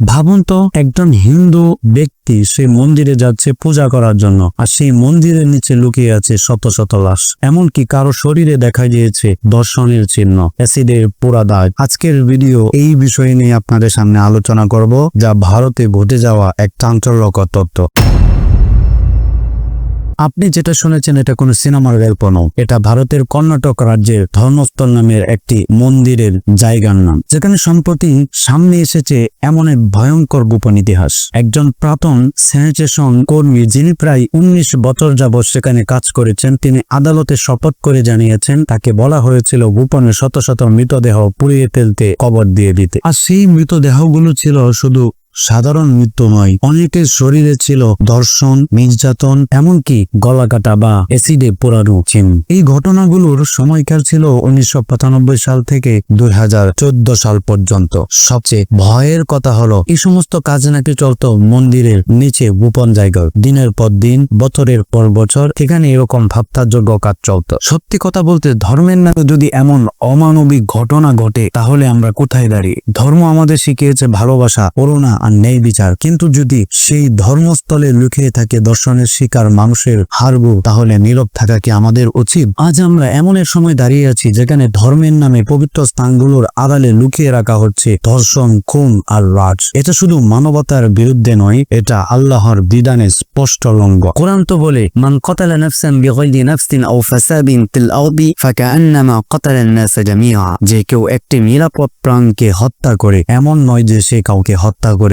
ভাবুন তো, একজন হিন্দু ব্যক্তি সেই মন্দিরে যাচ্ছে পূজা করার জন্য, আর সেই মন্দিরের নিচে লুকিয়ে আছে শত শত লাশ। এমনকি কারও শরীরে দেখা গিয়েছে দর্শনের চিহ্ন। অ্যাসিডের পোড়া দাগ। আজকের ভিডিও এই বিষয় নিয়ে আপনাদের সামনে আলোচনা করব, যা ভারতে ঘটে যাওয়া এক চাঞ্চল্যকর তত্ত্ব আপনি যেটা শুনেছেন, এটা কোনো সিনেমার গল্প নয়। এটা ভারতের কর্ণাটক রাজ্যের ধর্মস্থল নামের একটি মন্দিরের জায়গার নাম। যেখানে সম্প্রতি সামনে এসেছে এমন এক ভয়ঙ্কর গোপন ইতিহাস। একজন প্রাক্তন স্যানিটেশন কর্মী, যিনি প্রায় উনিশ বছর যাবৎ সেখানে কাজ করেছেন, তিনি আদালতে শপথ করে জানিয়েছেন, তাকে বলা হয়েছিল গোপনে শত শত মৃতদেহ পুড়িয়ে ফেলতে কবর দিয়ে দিতে। আর সেই মৃতদেহগুলো ছিল শুধু সাধারণ মৃত্যু নয় অনেকের শরীরে ছিল দর্শন নির্যাতন, এমনকি গলা কাটা বা অ্যাসিডে পোড়ানো চিহ্ন এই ঘটনাগুলোর সময়কাল ছিল উনিশশো পঁচানব্বই সাল থেকে দুই হাজার চোদ্দ সাল পর্যন্ত। সবচেয়ে ভয়ের কথা হলো এই সমস্ত কাজ নাকি চলতো মন্দিরের নিচে গোপন জায়গায়। দিনের পর দিন, বছরের পর বছর, সেখানে এরকম ভাবতাযোগ্য কাজ চলত। সত্যি কথা বলতে, ধর্মের নামে যদি এমন অমানবিক ঘটনা ঘটে, তাহলে আমরা কোথায় দাঁড়িয়ে? ধর্ম আমাদের শিখিয়েছে ভালোবাসা, করুণা আর ন্যায় বিচার কিন্তু যদি সেই ধর্মস্থলে লুকিয়ে থাকে দর্শনের শিকার মানুষের হারবো তাহলে নীরব থাকা কি আমাদের উচিত আজ আমরা এমন এক সময় দাঁড়িয়ে আছি যেখানে ধর্মের নামে পবিত্র স্থানগুলোর আড়ালে লুকিয়ে রাখা হচ্ছে ধর্ষণ খুন আর রাজ এটা শুধু মানবতার বিরুদ্ধে নয় এটা আল্লাহর বিধানের স্পষ্ট লঙ্ঘ কোরআন তো বলে من قتل نفسا بغير نفس أو فساد في الأرض فكأنما قتل الناس جميعا যে কেউ একটি নিরাপদ প্রাণকে হত্যা করে এমন নয় যে সে কাউকে হত্যা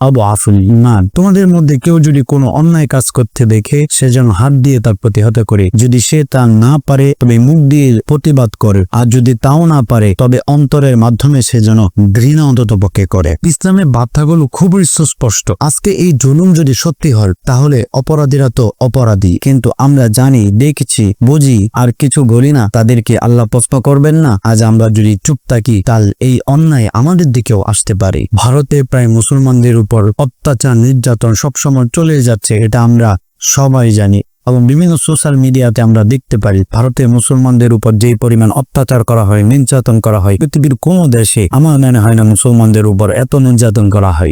আবআফুল ঈমান। তোমাদের মধ্যে কেউ যদি কোনো অন্যায় কাজ করতে দেখে, সে যেন হাত দিয়ে তার প্রতিহত করে। যদি সে তা না পারে, তবে মুখ দিয়ে প্রতিবাদ করে। আর যদি তাও না পারে, তবে অন্তরের মাধ্যমে সে যেন ঘৃণা অন্তত পক্ষে করে। ইসলামের বার্তাগুলো খুবই সুস্পষ্ট। আজকে এই জুলুম যদি সত্যি হয়, তাহলে অপরাধীরা তো অপরাধী। কিন্তু আমরা জানি, দেখছি, বুঝি, আর কিছু বলি না, তাদেরকে আল্লাহ প্রশ্ন করবেন না। আজ আমরা যদি চুপ থাকি কাল এই অন্যায় আমাদের দিকেও আসতে পারে। ভারতে প্রায় মুসলমানদের উপর অত্যাচার, নির্যাতন সবসময় চলে যাচ্ছে, এটা আমরা সবাই জানি। এবং বিভিন্ন সোশ্যাল মিডিয়াতে আমরা দেখতে পারি ভারতে মুসলমানদের উপর যে পরিমাণ অত্যাচার করা হয়, নির্যাতন করা হয়, পৃথিবীর কোনো দেশে আমার মনে হয় না মুসলমানদের উপর এত নির্যাতন করা হয়।